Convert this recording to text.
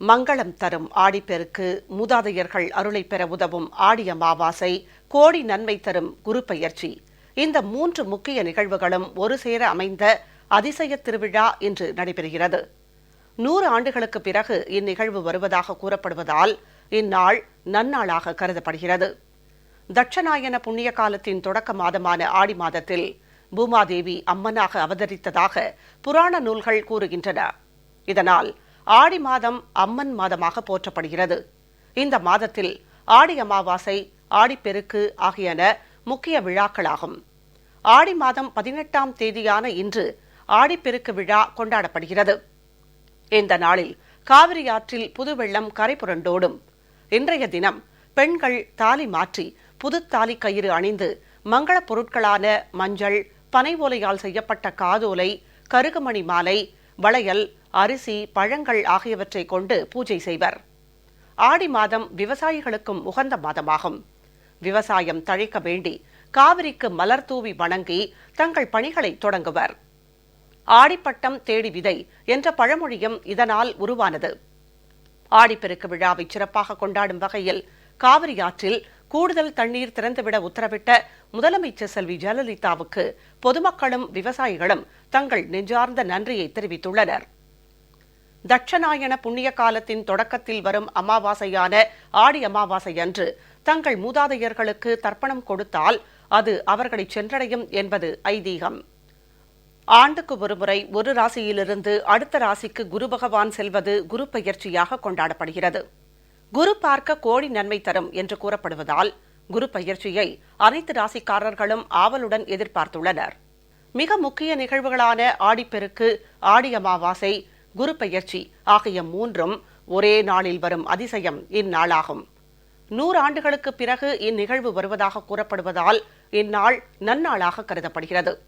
மங்களம் தரும் ஆடிப்பெருக்கு. மூதாதையர்கள் அருளை பெற உதவும் ஆடி அமாவாசை. கோடி நன்மை தரும் குரு இந்த மூன்று முக்கிய நிகழ்வுகளும் ஒரு சேர அமைந்த அதிசய திருவிழா இன்று நடைபெறுகிறது. நூறு ஆண்டுகளுக்கு பிறகு இந்நிகழ்வு வருவதாக கூறப்படுவதால் இந்நாள் நன்னாளாக கருதப்படுகிறது. தட்சநாயன புண்ணிய காலத்தின் தொடக்க மாதமான ஆடி மாதத்தில் பூமாதேவி அம்மனாக அவதரித்ததாக புராண நூல்கள் கூறுகின்றன. இதனால் ஆடி மாதம் அம்மன் மாதமாக போற்றப்படுகிறது. இந்த மாதத்தில் ஆடி அமாவாசை ஆடிப்பெருக்கு ஆகியன முக்கிய விழாக்களாகும். ஆடி மாதம் பதினெட்டாம் தேதியான இன்று ஆடிப்பெருக்கு விழா கொண்டாடப்படுகிறது. இந்த நாளில் காவிரி ஆற்றில் புது வெள்ளம் கரை புரண்டோடும் இன்றைய தினம் பெண்கள் தாலி மாற்றி புது தாலி கயிறு அணிந்து மங்களப் பொருட்களான மஞ்சள் பனை ஓலையால் செய்யப்பட்ட காதோலை கருகுமணி மாலை வளையல் அரிசி பழங்கள் ஆகியவற்றை கொண்டு பூஜை செய்வர். ஆடி மாதம் விவசாயிகளுக்கும் உகந்த மாதமாகும். விவசாயம் தழைக்க வேண்டி காவிரிக்கு மலர் தூவி வணங்கி தங்கள் பணிகளை தொடங்குவர். ஆடிப்பட்டம் தேடி விதை என்ற பழமொழியும் இதனால் உருவானது. ஆடிப்பெருக்கு விழாவை சிறப்பாக கொண்டாடும் வகையில் காவிரி ஆற்றில் கூடுதல் தண்ணீர் திறந்துவிட உத்தரவிட்ட முதலமைச்சர் செல்வி ஜெயலலிதாவுக்கு பொதுமக்களும் விவசாயிகளும் தங்கள் நெஞ்சார்ந்த நன்றியை தெரிவித்துள்ளனர். தட்சநாயன புண்ணிய காலத்தின் தொடக்கத்தில் வரும் அமாவாசையான ஆடி அமாவாசை அன்று தங்கள் மூதாதையர்களுக்கு தர்ப்பணம் கொடுத்தால் அது அவர்களை சென்றடையும் என்பது ஐதீகம். ஆண்டுக்கு ஒருமுறை ஒரு ராசியிலிருந்து அடுத்த ராசிக்கு குரு பகவான் செல்வது குரு பெயர்ச்சியாக கொண்டாடப்படுகிறது. குரு பார்க்க கோடி நன்மை தரும் என்று கூறப்படுவதால் குரு பெயர்ச்சியை அனைத்து ராசிக்காரர்களும் ஆவலுடன் எதிர்பார்த்துள்ளனர். மிக முக்கிய நிகழ்வுகளான ஆடிப்பெருக்கு ஆடி அமாவாசை குரு பயிற்சி ஆகிய மூன்றும் ஒரே நாளில் வரும் அதிசயம் இந்நாளாகும். நூறு ஆண்டுகளுக்கு பிறகு இந்நிகழ்வு வருவதாக கூறப்படுவதால் இந்நாள் நன்னாளாக கருதப்படுகிறது.